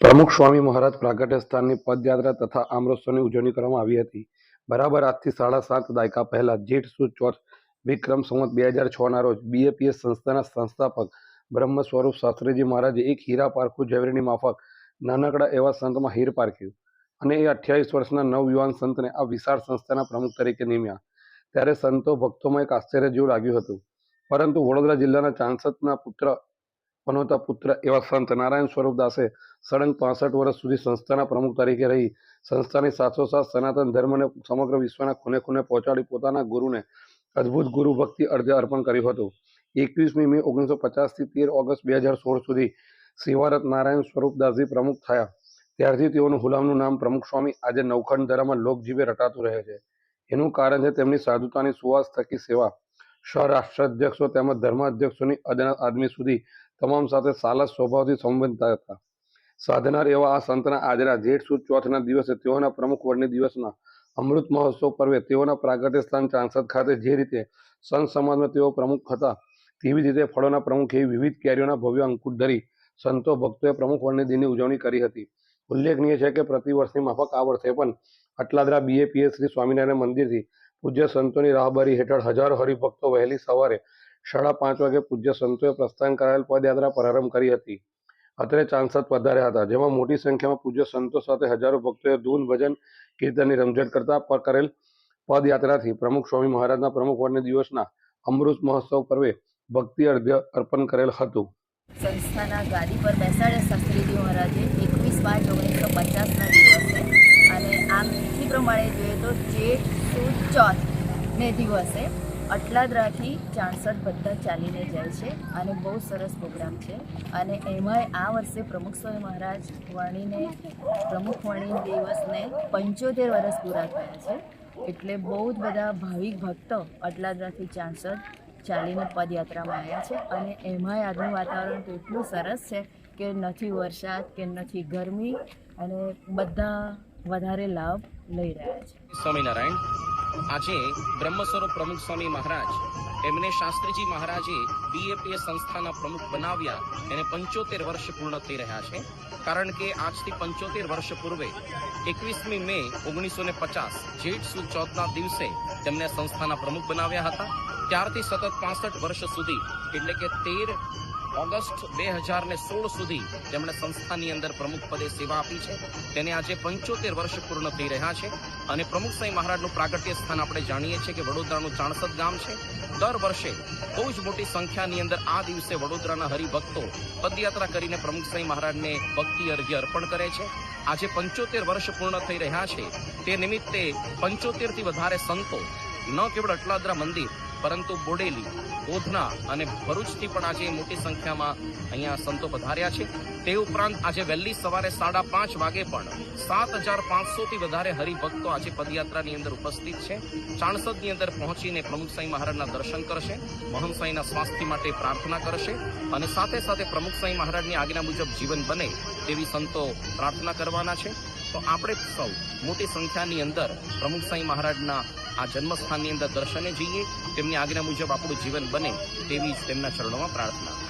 પ્રમુખ સ્વામી મહારાજ પ્રાગટ્ય સ્થાનની પદયાત્રા તથા આમરસોની ઉજવણી કરવામાં આવી હતી. બરાબર આજથી સાડા સાત દાયકા પહેલા જેઠ સુદ ચોથ વિક્રમ સંવત બે હજાર છના રોજ બીએપીએસ સંસ્થાના સંસ્થાપક બ્રહ્મ સ્વરૂપ શાસ્ત્રીજી મહારાજે એક હીરા પારખું ઝવેરીની માફક નાનકડા એવા સંતમાં હીર પારખ્યું અને એ અઠ્યાવીસ વર્ષના નવયુવાન સંતને આ વિશાળ સંસ્થાના પ્રમુખ તરીકે નિમ્યા. ત્યારે સંતો ભક્તોમાં એક આશ્ચર્ય જેવું લાગ્યું હતું. પરંતુ વડોદરા જિલ્લાના ચાંસદના પુત્ર પનોતા પુત્ર એવા સંત નારાયણ સ્વરૂપ દાસે સળંગ પાસઠ વર્ષ સુધી સંસ્થાના પ્રમુખ તરીકે રહી. સંસ્થાની સાથોસાથ સનાતન ધર્મને સમગ્ર વિશ્વના ખૂને ખૂને પહોંચાડી પોતાના ગુરુને અદ્ભુત ગુરુ ભક્તિ અર્ધે અર્પણ કર્યું હતું. એકવીસમી મે ઓગણીસો પચાસથી તેર ઓગસ્ટ બે હજાર સોળ સુધી સેવારત નારાયણ સ્વરૂપદાસજી પ્રમુખ થયા. ત્યારથી તેઓનું હુલામનું નામ પ્રમુખ સ્વામી આજે નવખંડ ધરામાં લોકજીવે રટાતું રહે છે. એનું કારણ છે તેમની સાધુતાની સુવાસ થકી સેવા. સહરાષ્ટ્રાધ્યક્ષો તેમજ ધર્માધ્યક્ષોની અદના આદમી સુધી તમામ સાથે સાલસ સ્વભાવથી સંબંધતા હતા. સાધનાર એવા આ સંતના આજના જેઠ સુદ ચોથના દિવસે તેઓના પ્રમુખ વડની દિવસના અમૃત મહોત્સવ પર્વે તેઓના પ્રાગટ્ય સ્થાન ચાંસદ ખાતે જે રીતે સંત સમાજમાં તેઓ પ્રમુખ હતા, તેવી રીતે ફળોના પ્રમુખ એવી વિવિધ કેરીઓના ભવ્ય અંકુટ ધરી સંતો ભક્તોએ પ્રમુખ વડની દિનની ઉજવણી કરી હતી. ઉલ્લેખનીય છે કે પ્રતિવર્ષની માફક આ વર્ષે પણ અટલાદરા બીએપીએસ શ્રી સ્વામિનારાયણ મંદિરથી પૂજ્ય સંતોની રાહબરી હેઠળ હજારો હરિભક્તો વહેલી સવારે સાડા પાંચ વાગે પૂજ્ય સંતોએ પ્રસ્થાન કરાયેલ પદયાત્રા પ્રારંભ કરી હતી. અત્રે ચાંસદ પધાર્યા હતા, જેમાં મોટી સંખ્યામાં પૂજ્ય સંતો સાથે હજારો ભક્તોએ ધૂન, ભજન, કીર્તનની રમઝટ કરતા કરેલ પદયાત્રાથી પ્રમુખ સ્વામી મહારાજના પ્રમુખ વર્ણ દિવસના અમૃત મહોત્સવ પર્વે ભક્તિ અર્ધ્ય અર્પણ કરેલ હતું. સંસ્થાના ગાદી પર બેસાડ્યા શાસ્ત્રીજી મહારાજે એકવીસ પાંચ ઓગણીસો પચાસના દિવસે અને આમ તિથિ પ્રમાણે જોઈએ તો સુદ ચોથ. ને દિવસે અટલાદરાથી ચાણસઠ બધા ચાલીને જાય છે અને બહુ સરસ પ્રોગ્રામ છે. અને એમાંય આ વર્ષે પ્રમુખ સ્વામી મહારાજ વાણીને, પ્રમુખ વણી દિવસને પંચોતેર વર્ષ પૂરા થયા છે. એટલે બહુ જ બધા ભાવિક ભક્તો અટલાદરાથી ચાણસઠ ચાલીને પદયાત્રામાં આવ્યા છે. અને એમાંય આજનું વાતાવરણ તો એટલું સરસ છે કે નથી વરસાદ, કે નથી ગરમી અને બધા વધારે લાભ લઈ રહ્યા છે. સ્વામિનારાયણ આજે બ્રહ્મ સ્વરૂપ પ્રમુખ સ્વામી મહારાજ એમને શાસ્ત્રીજી મહારાજે બીએપીએ સંસ્થાના પ્રમુખ બનાવ્યા. એને પંચોતેર વર્ષ પૂર્ણ થઈ રહ્યા છે. કારણ કે આજથી પંચોતેર વર્ષ પૂર્વે એકવીસમી મે ઓગણીસો ને પચાસ જેઠ સુદ ચોથના દિવસે તેમને સંસ્થાના પ્રમુખ બનાવ્યા હતા. ત્યારથી સતત પાસઠ વર્ષ સુધી, એટલે કે તેર ઓગસ્ટ બે હજાર ને સોળ સુધી તેમણે સંસ્થાની અંદર પ્રમુખ પદે સેવા આપી છે. તેને આજે પંચોતેર વર્ષ પૂર્ણ થઈ રહ્યા છે. અને પ્રમુખ સાંઈ મહારાજનું પ્રાગટ્ય સ્થાન આપણે જાણીએ છીએ કે વડોદરાનું ચાણસદ ગામ છે. દર વર્ષે બહુ જ મોટી સંખ્યાની અંદર આ દિવસે વડોદરાના હરિભક્તો પદયાત્રા કરીને પ્રમુખ સાંઈ મહારાજને ભક્તિ અર્ઘ્ય અર્પણ કરે છે. આજે પંચોતેર વર્ષ પૂર્ણ થઈ રહ્યા છે. તે નિમિત્તે પંચોતેરથી વધારે સંતો ન કેવળ અટલાદરા મંદિર પરંતુ બોડેલી ગોધના અને ભરૂચથી પણ આજે મોટી સંખ્યામાં અહીંયા સંતો પધાર્યા છે. તે ઉપરાંત આજે વહેલી સવારે સાડા પાંચ વાગે પણ સાત હજાર પાંચસોથી વધારે હરિભક્તો આજે પદયાત્રાની અંદર ઉપસ્થિત છે. ચાણસદની અંદર પહોંચીને પ્રમુખ સાંઈ મહારાજના દર્શન કરશે, મહંત સાંઈના સ્વાસ્થ્ય માટે પ્રાર્થના કરશે અને સાથે સાથે પ્રમુખ સાંઈ મહારાજની આજ્ઞા મુજબ જીવન બને તેવી સંતો પ્રાર્થના કરવાના છે. તો આપણે સૌ મોટી સંખ્યાની અંદર પ્રમુખ સાંઈ મહારાજના આ જન્મસ્થાનની અંદર દર્શને જઈએ, તેમની આજ્ઞા મુજબ આપણું જીવન બને તેવી જ તેમના ચરણોમાં પ્રાર્થના.